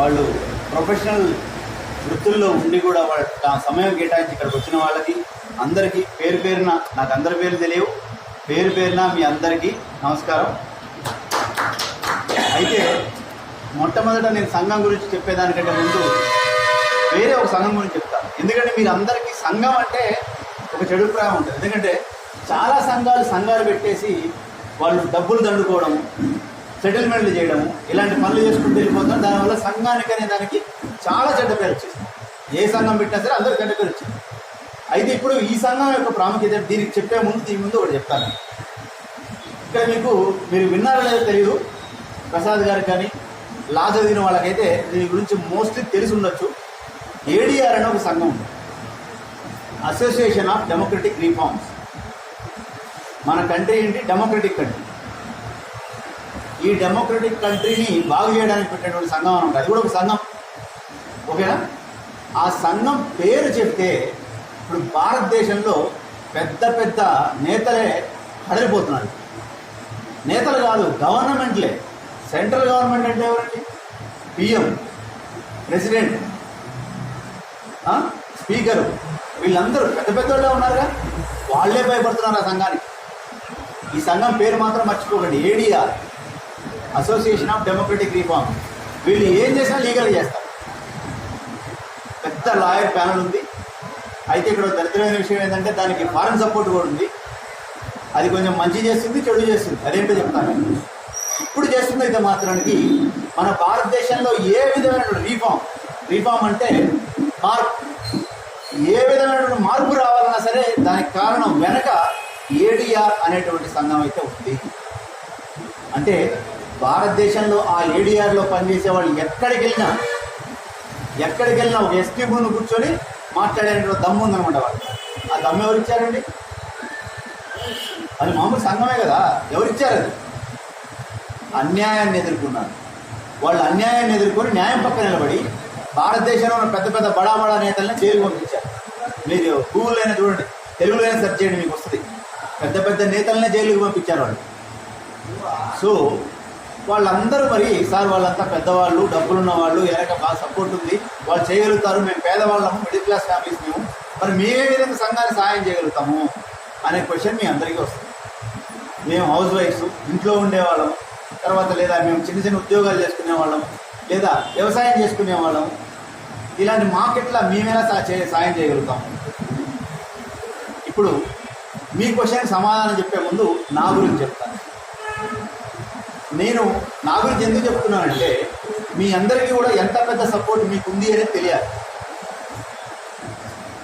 వాళ్ళు ప్రొఫెషనల్ వృత్తుల్లో ఉండి కూడా వాళ్ళ సమయం కేటాయించి ఇక్కడికి వచ్చిన వాళ్ళకి అందరికీ పేరు పేరున నాకు అందరి పేరు తెలియవు. పేరు పేరున మీ అందరికీ నమస్కారం. అయితే మొట్టమొదట నేను సంఘం గురించి చెప్పేదానికంటే ముందు వేరే ఒక సంఘం గురించి చెప్తాను ఎందుకంటే మీరు అందరికీ సంఘం అంటే ఒక చెడు ఉంటుంది. ఎందుకంటే చాలా సంఘాలు సంఘాలు పెట్టేసి వాళ్ళు డబ్బులు దండుకోవడం సెటిల్మెంట్లు చేయడము ఇలాంటి పనులు చేసుకుంటూ వెళ్ళిపోతాం. దానివల్ల సంఘానికి అనే దానికి చాలా చెడ్డ పేరు వచ్చేసింది ఏ సంఘం పెట్టినా సరే అందరూ చెడ్డ పేరు వచ్చింది. అయితే ఇప్పుడు ఈ సంఘం యొక్క ప్రాముఖ్యత దీనికి చెప్పే ముందు దీని ముందు ఒకటి చెప్తాను. ఇక్కడ మీకు మీరు విన్నారో లేదో తెలియదు ప్రసాద్ గారికి కానీ లా చదివిన వాళ్ళకైతే దీని గురించి మోస్ట్లీ తెలిసి ఉండొచ్చు. ఏడిఆర్ అనే ఒక సంఘం ఉంది. అసోసియేషన్ ఆఫ్ డెమోక్రటిక్ రిఫార్మ్స్ మన కంట్రీ ఏంటి? డెమోక్రటిక్ కంట్రీ ఈ డెమోక్రటిక్ కంట్రీని బాగు చేయడానికి పెట్టినటువంటి సంఘం అని ఉంటుంది. అది కూడా ఒక సంఘం. ఓకేనా? ఆ సంఘం పేరు చెప్తే ఇప్పుడు భారతదేశంలో పెద్ద పెద్ద నేతలే హడలిపోతున్నారు నేతలు కాదు గవర్నమెంట్లే. సెంట్రల్ గవర్నమెంట్ అంటే ఎవరండి? PM president speaker. వీళ్ళందరూ పెద్ద పెద్దోళ్ళే ఉన్నారుగా. వాళ్ళే భయపడుతున్నారు ఆ సంఘానికి. ఈ సంఘం పేరు మాత్రం మర్చిపోకండి. ADR. Association of democratic reform వీళ్ళు ఏం చేసినా లీగల్ చేస్తారు. పెద్ద లాయర్ ప్యానల్ ఉంది. అయితే ఇక్కడ దరిద్రమైన విషయం ఏంటంటే దానికి ఫారెన్ సపోర్ట్ కూడా ఉంది. అది కొంచెం మంచి చేస్తుంది చెడు చేస్తుంది. అదేంటో చెప్తాను. ఇప్పుడు చేస్తుంది అయితే మాత్రానికి మన భారతదేశంలో ఏ విధమైనటువంటి రీఫార్మ్ రీఫార్మ్ అంటే మార్పు. ఏ విధమైనటువంటి మార్పు రావాలన్నా సరే దానికి కారణం వెనక ఏడిఆర్ అనేటువంటి సంఘం అయితే ఉంది. అంటే భారతదేశంలో ఆ ఏడీఆర్లో పనిచేసే వాళ్ళు ఎక్కడికి వెళ్ళినా ఎక్కడికి వెళ్ళినా ఒక ఎస్టీ ముందు కూర్చొని మాట్లాడేటువంటి దమ్ము ఉందనమాట వాళ్ళు ఆ దమ్ము ఎవరు ఇచ్చారండి? అది మామూలు సంఘమే కదా ఎవరు ఇచ్చారు అది? అన్యాయాన్ని ఎదుర్కొన్నారు. వాళ్ళు అన్యాయాన్ని ఎదుర్కొని న్యాయం పక్కన నిలబడి భారతదేశంలో ఉన్న పెద్ద పెద్ద బడా బడా నేతల్ని జైలు పంపించారు. మీరు గూగుల్ అయినా చూడండి తెలుగులో అయినా సెర్చ్ చేయండి మీకు వస్తుంది. పెద్ద పెద్ద నేతలనే జైలుకి పంపించారు వాళ్ళు. సో వాళ్ళందరూ మరి సార్ వాళ్ళంతా పెద్దవాళ్ళు డబ్బులున్న వాళ్ళు వెనక బాగా సపోర్ట్ ఉంది. వాళ్ళు చేయగలుగుతారు. మేము పేదవాళ్ళము మిడిల్ క్లాస్ ఫ్యామిలీస్ మేము. మరి మేమే విధంగా సంఘానికి సహాయం చేయగలుగుతాము అనే క్వశ్చన్ మీ అందరికీ వస్తుంది. మేము హౌస్ వైఫ్స్ ఇంట్లో ఉండేవాళ్ళం. తర్వాత లేదా మేము చిన్న చిన్న ఉద్యోగాలు చేసుకునే వాళ్ళం లేదా వ్యవసాయం చేసుకునే వాళ్ళం ఇలాంటి మార్కెట్లో మేమైనా సాయం చేయగలుగుతాం ఇప్పుడు మీ క్వశ్చన్ సమాధానం చెప్పే ముందు నా గురించి చెప్తాను. నేను నా గురించి ఎందుకు చెప్తున్నానంటే మీ అందరికీ కూడా ఎంత పెద్ద సపోర్ట్ మీకు ఉంది అనేది తెలియాలి.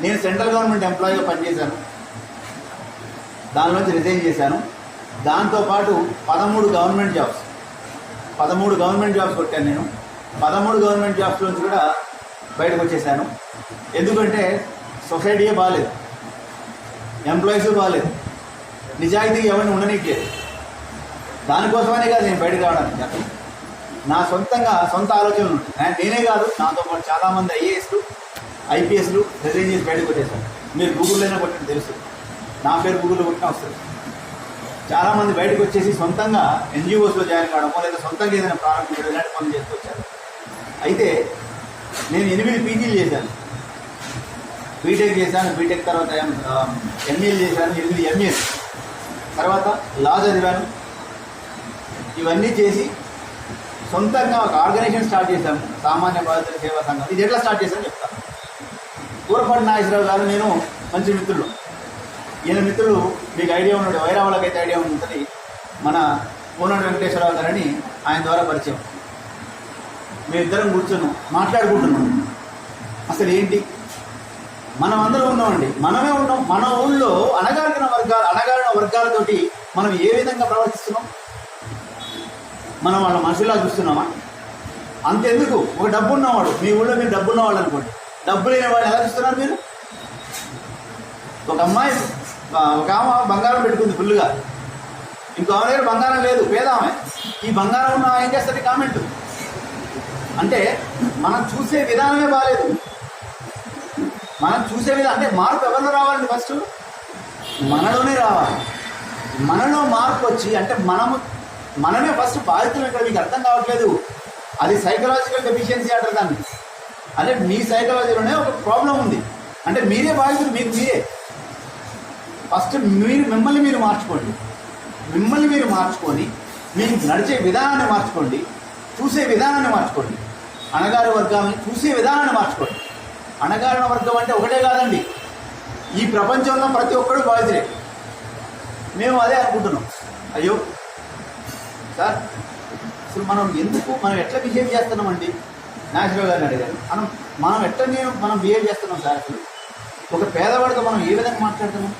నేను సెంట్రల్ గవర్నమెంట్ ఎంప్లాయీగా పనిచేశాను. దానిలోంచి రిజైన్ చేశాను. దాంతోపాటు పదమూడు గవర్నమెంట్ జాబ్స్. పదమూడు గవర్నమెంట్ జాబ్స్ కొట్టాను నేను. పదమూడు గవర్నమెంట్ జాబ్స్ నుంచి కూడా బయటకు వచ్చేసాను ఎందుకంటే సొసైటీయే బాగాలేదు ఎంప్లాయీస్ బాగాలేదు నిజాయితీగా ఎవరిని ఉండనీయట్లేదు. దానికోసమనే కాదు నేను బయటకు రావడానికి నా సొంతంగా సొంత ఆలోచనలు ఉంటాయి నేనే కాదు నాతో పాటు చాలామంది ఐఏఎస్లు ఐపీఎస్లు రిజైన్ చేసి బయటకు వచ్చేసాను మీరు గూగుల్లోనే కొట్టండి తెలుసు. నా పేరు గూగుల్లో కొట్టినా వస్తుంది. చాలామంది బయటకు వచ్చేసి సొంతంగా ఎన్జిఓస్లో జాయిన్ కావడమో లేదా సొంతంగా ఏదైనా ప్రారంభించడం ఇలాంటి పనులు చేసుకొచ్చారు అయితే నేను ఎనిమిది పీజీలు చేశాను. బీటెక్ చేశాను బీటెక్ తర్వాత ఎంఏలు చేశాను ఎనిమిది ఎంఏలు. తర్వాత లా చదివాను ఇవన్నీ చేసి సొంతంగా ఒక ఆర్గనైజేషన్ స్టార్ట్ చేశాము సామాన్య బాధితుల సేవా సంఘం. ఇది ఎట్లా స్టార్ట్ చేశాను చెప్తాను కూరపాటి నాగేశ్వరరావు గారు నేను మంచి మిత్రులు. ఈయన మిత్రులు మీకు ఐడియా ఉన్నాడు వైరావాళ్ళకైతే ఐడియా ఉంటుంది. మన పూర్ణ వెంకటేశ్వరరావు గారని ఆయన ద్వారా పరిచయం. మేమిద్దరం కూర్చున్నాం మాట్లాడుకుంటున్నాం. అసలు ఏంటి? మనం అందరం ఉన్నామండి. మనమే ఉన్నాం. మన ఊళ్ళో అణగారిన వర్గాలు అణగారిన వర్గాలతోటి మనం ఏ విధంగా ప్రవర్తిస్తున్నాం? మనం వాళ్ళ మనుషులా చూస్తున్నామా? అంతెందుకు? ఒక డబ్బు ఉన్నవాడు మీ ఊళ్ళో మీరు డబ్బు ఉన్నవాళ్ళు అనుకోండి. డబ్బు లేని వాళ్ళు ఎలా చూస్తున్నారు మీరు? ఒక అమ్మాయి ఒక ఆమె బంగారం పెట్టుకుంది ఫుల్గా ఇంకో ఆమె దగ్గర బంగారం లేదు. పేద ఆమె. ఈ బంగారం ఉన్న ఏం చేస్తుంది? కామెంట్. అంటే మనం చూసే విధానమే బాగాలేదు మనం చూసే విధానం అంటే మార్పు ఎవరిలో రావాలండి ఫస్ట్ మనలోనే రావాలి. మనలో మార్పు వచ్చి అంటే మనము మనమే ఫస్ట్ బాధితులు ఇక్కడ మీకు అర్థం కావట్లేదు. అది సైకలాజికల్ డెఫిషియన్సీ అంటారు దాన్ని. అంటే మీ సైకాలజీలోనే ఒక ప్రాబ్లం ఉంది. అంటే మీరే బాధితులు మీకు మీరే. ఫస్ట్ మీరు మిమ్మల్ని మీరు మార్చుకోండి. మిమ్మల్ని మీరు మార్చుకొని మీకు నడిచే విధానాన్ని మార్చుకోండి. చూసే విధానాన్ని మార్చుకోండి. అణగారి వర్గాన్ని చూసే విధానాన్ని మార్చుకోండి. అణగారిన వర్గం అంటే ఒకటే కాదండి. ఈ ప్రపంచంలో ప్రతి ఒక్కడు బాధితులే. మేము అదే అనుకుంటున్నాం. అయ్యో సార్ అసలు మనం ఎందుకు మనం ఎట్లా బిహేవ్ చేస్తున్నామండి? నాగేశ్వరరావు గారిని అడిగాను మనం మనం ఎట్లా మనం బిహేవ్ చేస్తున్నాం సార్ అసలు? ఒక పేదవాడితో మనం ఏ విధంగా మాట్లాడుతున్నాం?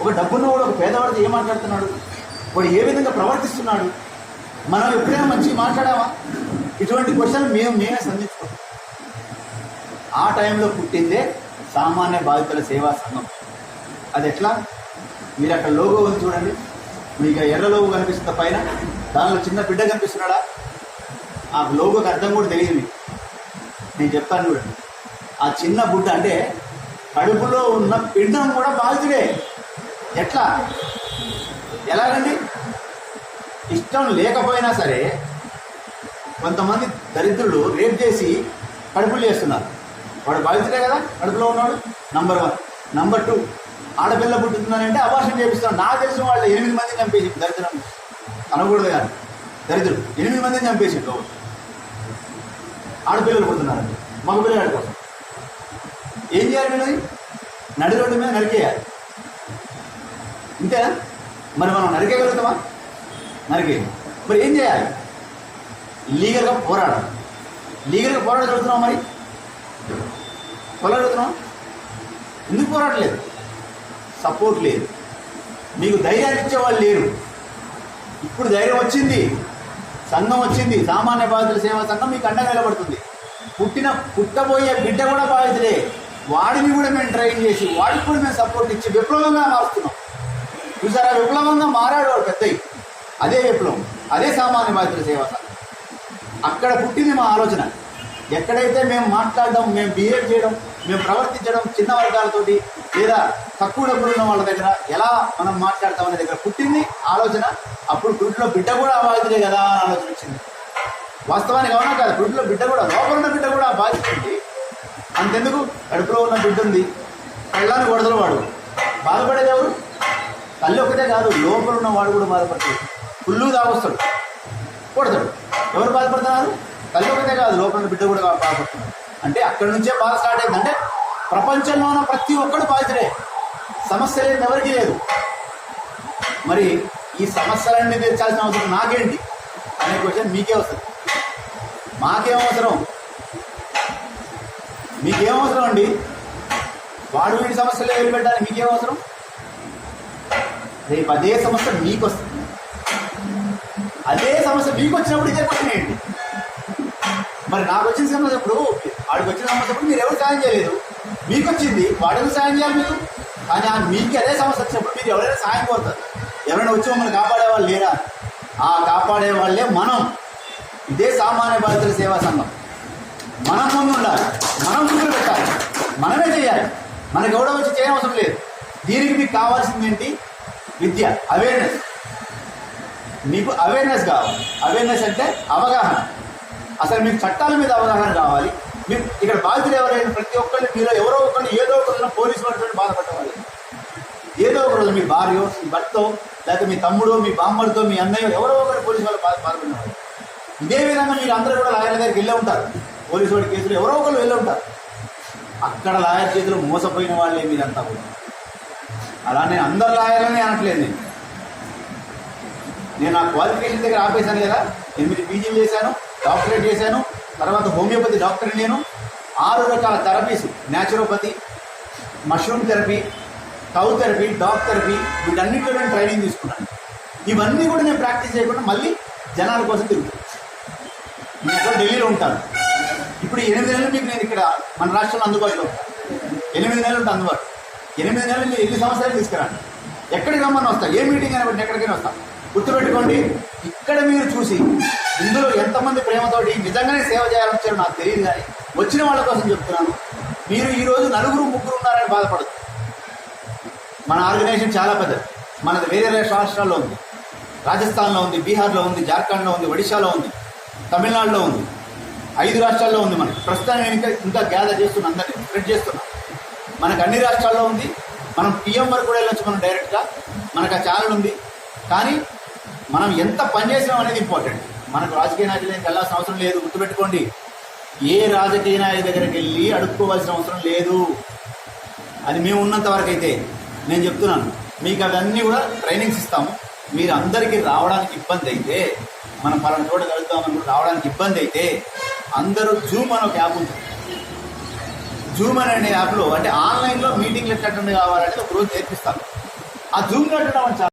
ఒక డబ్బున్నవాడు ఒక పేదవాడితో ఏం మాట్లాడుతున్నాడు? వాడు ఏ విధంగా ప్రవర్తిస్తున్నాడు? మనం ఎప్పుడైనా మంచిగా మాట్లాడామా? ఇటువంటి క్వశ్చన్ మేము మేమే సంధించుకోం ఆ టైంలో పుట్టిందే సామాన్య బాధితుల సేవా సంఘం. అది ఎట్లా? మీరు అక్కడ లోగో ఉంది చూడండి. మీకు ఎర్ర లోగో కనిపిస్తుంది పైన దానిలో చిన్న బిడ్డ కనిపిస్తున్నాడా? ఆ లోగోకి అర్థం కూడా తెలియదు మీకు. నేను చెప్తాను చూడండి. ఆ చిన్న బుడ్డ అంటే కడుపులో ఉన్న పిండం కూడా బాధితుడే. ఎట్లా? ఎలాగండి? ఇష్టం లేకపోయినా సరే కొంతమంది దరిద్రులు రేప్ చేసి కడుపులు చేస్తున్నారు. వాడు బాధితుడే కదా? కడుపులో ఉన్నాడు నంబర్ వన్ నంబర్ టూ ఆడపిల్ల పుట్టుతున్నానంటే అభాషణ చేపిస్తున్నాడు నాకు తెలిసిన వాళ్ళు ఎనిమిది మందిని చంపేసి దరిద్రం. అనకూడదు కానీ దరిద్రుడు ఎనిమిది మందిని చంపేసి ఆడపిల్లలు పుడుతున్నారండి. మగపిల్లగాడి కోసం ఏం చేయాలి వీళ్ళని నడి రోడ్డు మీద నరికేయాలి. ఇంతేనా? మరి మనం నరికేయగలుగుతామా? నరికే మరి ఏం చేయాలి? లీగల్గా పోరాడాలి. లీగల్గా పోరాడగలుగుతున్నాం మరి? పోరాడుతున్నాం ఎందుకు పోరాడలేదు సపోర్ట్ లేదు. మీకు ధైర్యాన్ని ఇచ్చేవాళ్ళు లేరు. ఇప్పుడు ధైర్యం వచ్చింది సంఘం వచ్చింది సామాన్య బాధితుల సేవా సంఘం మీకు అండగా నిలబడుతుంది. పుట్టిన పుట్టబోయే బిడ్డ కూడా బాధితులే. వాడిని కూడా మేము ట్రైన్ చేసి వాడికి కూడా మేము సపోర్ట్ ఇచ్చి విప్లవంగా మారుస్తున్నాం. చూసారా? విప్లవంగా మారాడు వాడు పెద్దయి అదే విప్లవం అదే సామాన్య బాధితుల సేవా సంఘం. అక్కడ పుట్టింది మా ఆలోచన. ఎక్కడైతే మేము మాట్లాడడం మేము బిహేవ్ చేయడం మేము ప్రవర్తించడం చిన్న వర్గాలతోటి లేదా తక్కువ డబ్బులు ఉన్న వాళ్ళ దగ్గర ఎలా మనం మాట్లాడతాం అనే దగ్గర పుట్టింది ఆలోచన. అప్పుడు గుడ్లో బిడ్డ కూడా బాధితులే కదా అని ఆలోచన వచ్చింది వాస్తవానికి అవునా కాదు గుడ్లో బిడ్డ కూడా లోపల ఉన్న బిడ్డ కూడా బాధితుంది అంతెందుకు? కడుపులో ఉన్న బిడ్డ ఉంది. కళ్ళని కొడతలు వాడు. బాధపడేది ఎవరు? తల్లి ఒకటే కాదు లోపల ఉన్న వాడు కూడా బాధపడతాడు. ఫుల్లు తాగొస్తాడు కొడతాడు. ఎవరు బాధపడుతున్నారు? తల్లి ఒకటే కాదు లోపల ఉన్న బిడ్డ కూడా బాధపడుతున్నారు అంటే అక్కడి నుంచే బాధ స్టార్ట్ అయింది. అంటే ప్రపంచంలో ఉన్న ప్రతి ఒక్కడు బాధితుడే. సమస్య లేదు ఎవరికీ లేదు. మరి ఈ సమస్యలన్నీ తీర్చాల్సిన అవసరం నాకేంటి? అనే క్వశ్చన్ మీకే వస్తుంది. మాకేం అవసరం? మీకేం అవసరం అండి? వాడు వీడి సమస్యలు వదిలిపెట్టడానికి మీకేం అవసరం? రేపు అదే సమస్య మీకు వస్తుంది అదే సమస్య మీకు వచ్చినప్పుడు ఇదే క్వశ్చన్ ఏంటి? మరి నాకు వచ్చిన సమస్య ఇప్పుడు వాడికి వచ్చిన సమస్య మీరు ఎవరు సాయం చేయలేదు? మీకు వచ్చింది. వాడికి సాయం చేయాలి మీరు? కానీ ఆ మీకు అదే సమస్య వచ్చినప్పుడు మీరు ఎవరైనా సాయం కోరుతారు. ఎవరైనా వచ్చి మమ్మల్ని కాపాడే వాళ్ళు లేరా? ఆ కాపాడే వాళ్ళే మనం. ఇదే సామాన్య బాధితుల సేవా సంఘం. మనం ముందు ఉండాలి. మనం ముందు పెట్టాలి. మనమే చేయాలి. మనకు ఎవడో వచ్చి చేయనవసరం లేదు. దీనికి మీకు కావాల్సింది ఏంటి? విద్య. అవేర్నెస్ మీకు అవేర్నెస్ కావాలి. అవేర్నెస్ అంటే అవగాహన. అసలు మీకు చట్టాల మీద అవగాహన కావాలి. మీరు ఇక్కడ బాధితులు ఎవరైనా ప్రతి ఒక్కరిని మీరు ఎవరో ఒకరిని ఏదో ఒక పోలీసు వాళ్ళతో బాధపడవాలి ఏదో ఒక రోజు మీ భార్యో మీ భర్తో లేకపోతే మీ తమ్ముడు మీ బామ్మడితో మీ అన్నయ్య ఎవరో ఒకరు పోలీసు వాళ్ళు బాధ బాధపడినవారు ఇదే విధంగా మీరు అందరూ కూడా లాయర్ దగ్గరికి వెళ్ళే ఉంటారు. పోలీసు వాడి కేసులు ఎవరో ఒకరు వెళ్ళి ఉంటారు. అక్కడ లాయర్ చేతులు మోసపోయిన వాళ్ళే మీరంతా కూడా. అలా నేను అందరు లాయర్లనే అనట్లేదు నేను. నేను నా క్వాలిఫికేషన్ దగ్గర ఆపేశాను కదా ఎనిమిది పీజీలు చేశాను. డాక్టరేట్ చేశాను. తర్వాత హోమియోపతి డాక్టర్ నేను. ఆరు రకాల therapies naturopathy mushroom therapy cow therapy dog therapy వీటన్నిటిలో నేను ట్రైనింగ్ తీసుకున్నాను. ఇవన్నీ కూడా నేను ప్రాక్టీస్ చేయకుండా మళ్ళీ జనాల కోసం తిరుగుతాను. నేను ఢిల్లీలో ఉంటాను. ఇప్పుడు ఎనిమిది నెలలు మీకు నేను ఇక్కడ మన రాష్ట్రంలో అందుబాటులో ఉంటాను. ఎనిమిది నెలలు ఉంటాను అందుబాటు ఎనిమిది నెలలు మీరు ఎన్ని సంవత్సరాలు తీసుకురాను? ఎక్కడికి రమ్మని వస్తా? ఏ మీటింగ్ అయినా బట్టి ఎక్కడికైనా వస్తాను గుర్తుపెట్టుకోండి ఇక్కడ మీరు చూసి ఇందులో ఎంతమంది ప్రేమతోటి నిజంగానే సేవ చేయాలని నాకు తెలియదు కానీ వచ్చిన వాళ్ళ కోసం చెప్తున్నాను. మీరు ఈరోజు నలుగురు ముగ్గురు ఉన్నారని బాధపడదు మన ఆర్గనైజేషన్ చాలా పెద్దది. మనది వేరే వేరే రాష్ట్రాల్లో ఉంది. రాజస్థాన్లో ఉంది బీహార్లో ఉంది జార్ఖండ్లో ఉంది ఒడిశాలో ఉంది తమిళనాడులో ఉంది. ఐదు రాష్ట్రాల్లో ఉంది మనకి ప్రస్తుతానికి నేను ఇంకా ఇంకా గ్యాదర్ చేస్తున్నా అందరినీ స్ప్రెడ్ చేస్తున్నా. మనకు అన్ని రాష్ట్రాల్లో ఉంది. మనం పిఎం వరకు కూడా వెళ్ళొచ్చు మనం డైరెక్ట్గా మనకు ఆ ఛానల్ ఉంది. కానీ మనం ఎంత పని చేసినాం అనేది ఇంపార్టెంట్ మనకు రాజకీయ నాయకుల దగ్గరికి వెళ్ళాల్సిన అవసరం లేదు గుర్తుపెట్టుకోండి. ఏ రాజకీయ నాయకుడి దగ్గరికి వెళ్ళి అడుక్కోవాల్సిన అవసరం లేదు. అది మేము ఉన్నంత వరకు అయితే నేను చెప్తున్నాను. మీకు అవన్నీ కూడా ట్రైనింగ్స్ ఇస్తాము. మీరు అందరికీ రావడానికి ఇబ్బంది అయితే మనం పలానా చోట కలుద్దామని రావడానికి ఇబ్బంది అయితే అందరూ జూమ్ అని ఒక యాప్ ఉంటుంది జూమ్ అనే యాప్లో అంటే ఆన్లైన్లో మీటింగ్లు ఎట్లా అటెండ్ కావాలంటే ఒక రోజు నేర్పిస్తాను. ఆ జూమ్ అటెండ్ అవ్వండి చాలా